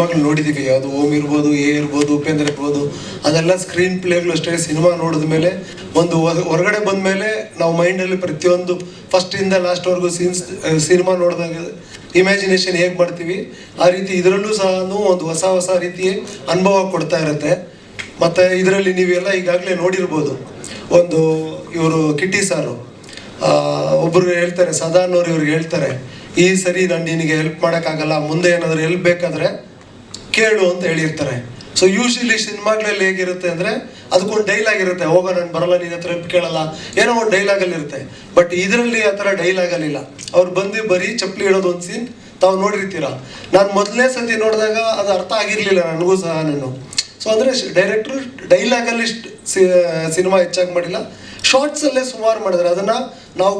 ಸಿನಿಮಾಗಳು ನೋಡಿದೀವಿ. ಅದು ಓಮ್ ಇರ್ಬೋದು, ಎ ಇರ್ಬೋದು, ಉಪೇಂದ್ರ ಇರ್ಬೋದು, ಅದೆಲ್ಲ ಸ್ಕ್ರೀನ್ ಪ್ಲೇಗಳು ಅಷ್ಟೇ. ಸಿನಿಮಾ ನೋಡಿದ ಮೇಲೆ ಒಂದು ಹೊರ- ಹೊರಗಡೆ ಬಂದ ಮೇಲೆ ನಾವು ಮೈಂಡಲ್ಲಿ ಪ್ರತಿಯೊಂದು ಫಸ್ಟಿಂದ ಲಾಸ್ಟ್ವರೆಗೂ ಲಾಸ್ಟ್ ವರೆಗೂ ಸೀನ್ಸ್ ಸಿನಿಮಾ ನೋಡಿದಾಗ ಇಮ್ಯಾಜಿನೇಷನ್ ಹೇಗೆ ಮಾಡ್ತೀವಿ, ಆ ರೀತಿ ಇದರಲ್ಲೂ ಸಹ ಒಂದು ಹೊಸ ಹೊಸ ರೀತಿಯ ಅನುಭವ ಕೊಡ್ತಾ ಇರುತ್ತೆ. ಮತ್ತು ಇದರಲ್ಲಿ ನೀವೆಲ್ಲ ಈಗಾಗಲೇ ನೋಡಿರ್ಬೋದು, ಒಂದು ಇವರು ಕಿಟ್ಟಿ ಸಾರು ಒಬ್ಬರು ಹೇಳ್ತಾರೆ, ಸದಾನವ್ರು ಇವ್ರಿಗೆ ಹೇಳ್ತಾರೆ, ಈ ಸರಿ ನಾನು ನಿನಗೆ ಹೆಲ್ಪ್ ಮಾಡೋಕ್ಕಾಗಲ್ಲ, ಮುಂದೆ ಏನಾದರೂ ಹೆಲ್ಪ್ ಬೇಕಾದ್ರೆ ಕೇಳು ಅಂತ ಹೇಳಿರ್ತಾರೆ. ಸೊ ಯೂಶಲಿ ಸಿನಿಮಾಗಳಲ್ಲಿ ಹೇಗಿರುತ್ತೆ ಅಂದರೆ, ಅದಕ್ಕೊಂದು ಡೈಲಾಗ್ ಇರುತ್ತೆ ಹೋಗೋ, ನಾನು ಬರಲ್ಲ ನಿನ್ನ ಹತ್ರ ಕೇಳಲ್ಲ. ಏನೋ ಒಂದು ಡೈಲಾಗಲ್ಲಿ ಇರುತ್ತೆ. ಬಟ್ ಇದರಲ್ಲಿ ಆ ಥರ ಡೈಲಾಗಲ್ಲಿಲ್ಲ ಅವ್ರು ಬಂದು ಬರೀ ಚಪ್ಪಲಿ ಇಡೋದು ಒಂದು ಸೀನ್ ತಾವು ನೋಡಿರ್ತೀರ? ನಾನು ಮೊದಲನೇ ಸತಿ ನೋಡಿದಾಗ ಅದು ಅರ್ಥ ಆಗಿರಲಿಲ್ಲ ನನಗೂ ಸಹ ನಾನು. ಸೊ ಅಂದರೆ ಡೈರೆಕ್ಟ್ರು ಡೈಲಾಗಲ್ಲಿ ಸಿನಿಮಾ ಹೆಚ್ಚಾಗಿ ಮಾಡಿಲ್ಲ. ಶಾರ್ಟ್ಸಲ್ಲೇ ಸುಮಾರು ಮಾಡಿದ್ರೆ. ಅದನ್ನು ನಾವು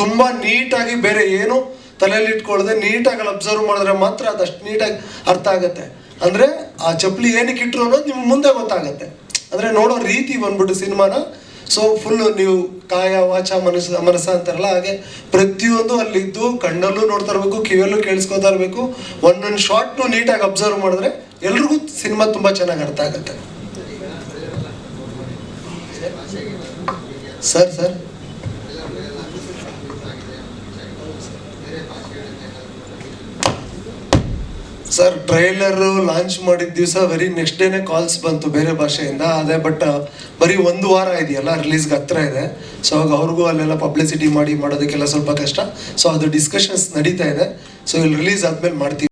ತುಂಬ ನೀಟಾಗಿ ಬೇರೆ ಏನು ತಲೆಯಲ್ಲಿ ಇಟ್ಕೊಳ್ಳದೆ ನೀಟಾಗಿ ಅಲ್ಲಿ ಅಬ್ಸರ್ವ್ ಮಾಡಿದ್ರೆ ಮಾತ್ರ ಅದಷ್ಟು ನೀಟಾಗಿ ಅರ್ಥ ಆಗುತ್ತೆ. ಅಂದರೆ ಆ ಚಪ್ಪಲಿ ಏನಕ್ಕೆ ಇಟ್ಟರು ಅನ್ನೋದು ನಿಮ್ಗೆ ಮುಂದೆ ಗೊತ್ತಾಗುತ್ತೆ. ಅಂದರೆ ನೋಡೋ ರೀತಿ ಬಂದ್ಬಿಟ್ಟು ಸಿನಿಮಾನ. ಸೊ ಫುಲ್ಲು ನೀವು ಕಾಯ, ವಾಚ, ಮನಸ್ಸು ಮನಸ್ಸ ಅಂತಾರಲ್ಲ, ಹಾಗೆ ಪ್ರತಿಯೊಂದು ಅಲ್ಲಿದ್ದು ಕಣ್ಣಲ್ಲೂ ನೋಡ್ತಾ ಇರಬೇಕು, ಕಿವಿಯಲ್ಲೂ ಕೇಳಿಸ್ಕೊತಾ ಇರಬೇಕು. ಒಂದೊಂದು ಶಾರ್ಟ್ನು ನೀಟಾಗಿ ಅಬ್ಸರ್ವ್ ಮಾಡಿದ್ರೆ ಎಲ್ರಿಗೂ ಸಿನಿಮಾ ತುಂಬ ಚೆನ್ನಾಗಿ ಅರ್ಥ ಆಗುತ್ತೆ. Sir sir. Sir trailer launch ಮಾಡಿದ ದಿವಸ ವೆರಿ ನೆಕ್ಸ್ಟ್ ಡೇನೆ ಕಾಲ್ಸ್ ಬಂತು ಬೇರೆ ಭಾಷೆಯಿಂದ. ಅದೇ ಬಟ್ ಬರೀ ಒಂದು ವಾರ ಇದೆಯಲ್ಲ ರಿಲೀಸ್ಗೆ ಹತ್ರ ಇದೆ. ಸೊ ಅವಾಗ ಅವ್ರಿಗೂ ಅಲ್ಲೆಲ್ಲ ಪಬ್ಲಿಸಿಟಿ ಮಾಡಿ ಮಾಡೋದಕ್ಕೆಲ್ಲ ಸ್ವಲ್ಪ ಕಷ್ಟ. ಸೊ ಅದು ಡಿಸ್ಕಷನ್ಸ್ ನಡೀತಾ ಇದೆ. ಸೊ ಇಲ್ಲಿ ರಿಲೀಸ್ ಆದ್ಮೇಲೆ ಮಾಡ್ತೀವಿ.